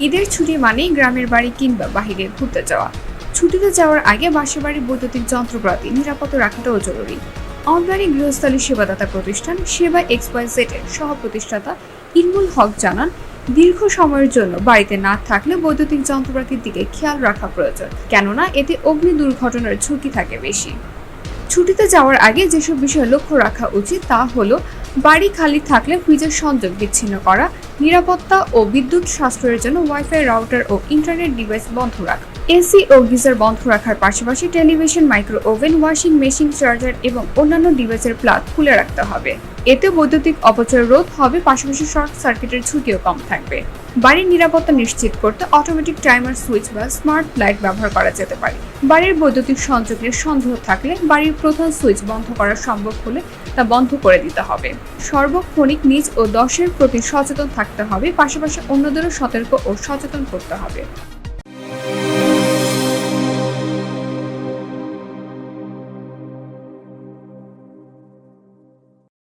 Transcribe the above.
ঈদের ছুটি মানেই গ্রামের বাড়ি কিংবা বাহিরে ঘুরতে যাওয়া। ছুটিতে যাওয়ার আগে বাসা বাড়ির বৈদ্যুতিক যন্ত্রপাতি নিরাপদ রাখাটাও জরুরি। অনলাইনে গৃহস্থলী সেবাদাতা প্রতিষ্ঠান সেবা এক্স ওয়াই জেটের সহ প্রতিষ্ঠাতা ইলমুল হক জানান, দীর্ঘ সময়ের জন্য বাড়িতে না থাকলে বৈদ্যুতিক যন্ত্রপাতির দিকে খেয়াল রাখা প্রয়োজন, কেননা এতে অগ্নি দুর্ঘটনার ঝুঁকি থাকে বেশি। ছুটিতে যাওয়ার আগে যেসব বিষয়ে লক্ষ্য রাখা উচিত তা হলো বাড়ি খালি থাকলে ফ্রিজের সংযোগ বিচ্ছিন্ন করা, নিরাপত্তা ও বিদ্যুৎ সাশ্রয়ের জন্য ওয়াইফাই রাউটার ও ইন্টারনেট ডিভাইস বন্ধ রাখা। এসি ও গিজার বন্ধ রাখার পাশাপাশি television micro oven washing machine charger এবং অন্যান্য ডিভাইসের প্লাগ খুলে রাখতে হবে। এতে বৈদ্যুতিক অপচয় রোধ হবে, পাশাপাশি শর্ট সার্কিটের ঝুঁকিও কম থাকবে। বাড়ির নিরাপত্তা নিশ্চিত করতে অটোমেটিক টাইমার সুইচ বা স্মার্ট লাইট ব্যবহার করা যেতে পারে। বাড়ির বৈদ্যুতিক সংযোগের সন্দেহ থাকলে বাড়ির প্রধান সুইচ বন্ধ করা সম্ভব হলে তা বন্ধ করে দিতে হবে। সর্বক্ষণিক নিজ ও দশের প্রতি সচেতন থাকতে হবে, পাশাপাশি অন্যদেরও সতর্ক ও সচেতন করতে হবে।